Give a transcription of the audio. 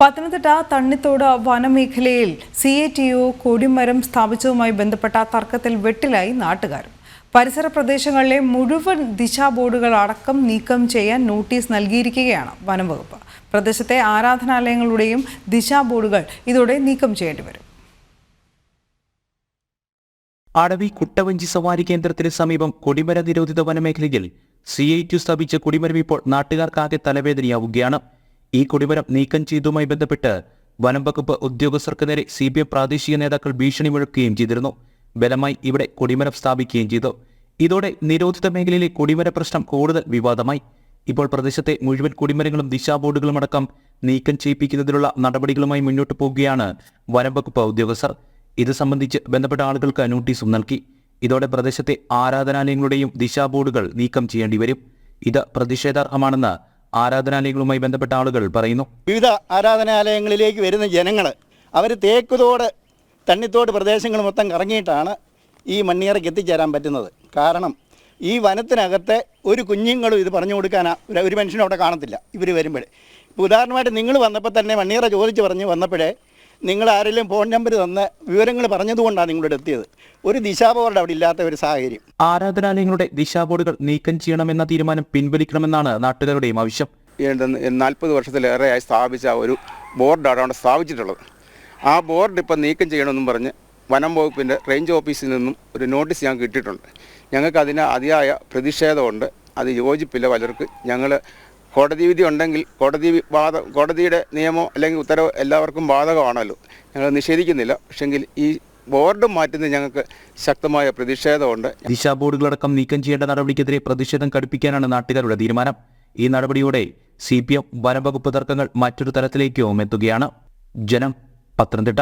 പത്തനംതിട്ട തണ്ണിത്തോട് വനമേഖലയിൽ C A T O കൊടിമരം സ്ഥാപിച്ചതുമായി ബന്ധപ്പെട്ട തർക്കത്തിൽ വെട്ടിലായി നാട്ടുകാർ. പരിസര പ്രദേശങ്ങളിലെ മുഴുവൻ ദിശാബോർഡുകൾ അടക്കം നീക്കം ചെയ്യാൻ നോട്ടീസ് നൽകിയിരിക്കുകയാണ് വനംവകുപ്പ് പ്രദേശത്തെ ആരാധനാലയങ്ങളുടെയും ദിശാബോർഡുകൾ ഇതോടെ നീക്കം ചെയ്യേണ്ടി വരും. അടവി കുട്ടവഞ്ചി സവാരി കേന്ദ്രത്തിന് സമീപം കൊടിമര നിരോധിത വനമേഖലയിൽ സി ഐ ടി സ്ഥാപിച്ച കൊടിമരം ഇപ്പോൾ നാട്ടുകാർക്കാകെ തലവേദനയാവുകയാണ്. ഈ കൊടിമരം നീക്കം ചെയ്തതുമായി ബന്ധപ്പെട്ട് വനം വകുപ്പ് ഉദ്യോഗസ്ഥർക്ക് നേരെ സി ബി എം പ്രാദേശിക നേതാക്കൾ ഭീഷണി മുഴക്കുകയും ചെയ്തിരുന്നു. ബലമായി ഇവിടെ കൊടിമരം സ്ഥാപിക്കുകയും ചെയ്തു. ഇതോടെ നിരോധിത മേഖലയിലെ കൊടിമര പ്രശ്നം കൂടുതൽ വിവാദമായി. ഇപ്പോൾ പ്രദേശത്തെ മുഴുവൻ കൊടിമരങ്ങളും ദിശാബോർഡുകളും അടക്കം നീക്കം ചെയ്യിപ്പിക്കുന്നതിനുള്ള നടപടികളുമായി മുന്നോട്ട് പോകുകയാണ് വനം വകുപ്പ് ഉദ്യോഗസ്ഥർ. ഇത് സംബന്ധിച്ച് ബന്ധപ്പെട്ട ആളുകൾക്ക് നോട്ടീസും നൽകി. ഇതോടെ പ്രദേശത്തെ ആരാധനാലയങ്ങളുടെയും ദിശാബോർഡുകൾ നീക്കം ചെയ്യേണ്ടി വരും. ഇത് പ്രതിഷേധാർഹമാണെന്ന് ആരാധനാലയങ്ങളുമായി ബന്ധപ്പെട്ട ആളുകൾ പറയുന്നു. വിവിധ ആരാധനാലയങ്ങളിലേക്ക് വരുന്ന ജനങ്ങൾ അവർ തേക്കുതോട് തണ്ണിത്തോട് പ്രദേശങ്ങൾ മൊത്തം കറങ്ങിയിട്ടാണ് ഈ മണ്ണിയറയ്ക്ക് എത്തിച്ചേരാൻ പറ്റുന്നത്. കാരണം ഈ വനത്തിനകത്തെ ഒരു കുഞ്ഞുങ്ങളും ഇത് പറഞ്ഞു കൊടുക്കാൻ ഒരു മനുഷ്യനും അവിടെ കാണത്തില്ല. ഇവർ വരുമ്പോഴേ. ഇപ്പോൾ ഉദാഹരണമായിട്ട് നിങ്ങൾ വന്നപ്പോൾ തന്നെ മണ്ണിയറ ചോദിച്ച് പറഞ്ഞ് വന്നപ്പോഴേ നിങ്ങൾ ആരെങ്കിലും ഫോൺ നമ്പർ തന്ന് വിവരങ്ങൾ പറഞ്ഞതുകൊണ്ടാണ് നിങ്ങളോട് എത്തിയത്. ഒരു ദിശാബോർഡ് അവിടെ ഇല്ലാത്ത ഒരു സാഹചര്യം. ആരാധനാലയങ്ങളുടെ ദിശാബോർഡുകൾ നീക്കം ചെയ്യണമെന്ന തീരുമാനം പിൻവലിക്കണമെന്നാണ് നാട്ടുകാരുടെയും ആവശ്യം. നാൽപ്പത് വർഷത്തിലേറെയായി സ്ഥാപിച്ച ഒരു ബോർഡാണ് അവിടെ സ്ഥാപിച്ചിട്ടുള്ളത്. ആ ബോർഡ് ഇപ്പം നീക്കം ചെയ്യണമെന്നും പറഞ്ഞ് വനം വകുപ്പിന്റെ റേഞ്ച് ഓഫീസിൽ നിന്നും ഒരു നോട്ടീസ് ഞങ്ങൾക്ക് കിട്ടിയിട്ടുണ്ട്. ഞങ്ങൾക്ക് അതിന് അതിയായ പ്രതിഷേധമുണ്ട്. അത് യോജിപ്പില്ല പലർക്ക്. ഞങ്ങൾ കോടതി വിധി ഉണ്ടെങ്കിൽ കോടതി വാദ കോടതിയുടെ നിയമം അല്ലെങ്കിൽ ഉത്തരവ് എല്ലാവർക്കും ബാധകമാണല്ലോ. ഞങ്ങൾ നിഷേധിക്കുന്നില്ല. പക്ഷെങ്കിൽ ഈ ബോർഡ് മാറ്റുന്നത് ഞങ്ങൾക്ക് ശക്തമായ പ്രതിഷേധമുണ്ട്. ദിശാ ബോർഡുകളടക്കം നീക്കം ചെയ്യേണ്ട നടപടിക്കെതിരെ പ്രതിഷേധം കടുപ്പിക്കാനാണ് നാട്ടുകാരുടെ തീരുമാനം. ഈ നടപടിയോടെ സി പി എം വനംവകുപ്പ് തർക്കങ്ങൾ മറ്റൊരു തലത്തിലേക്കും എത്തുകയാണ്. ജനം പത്തനംതിട്ട.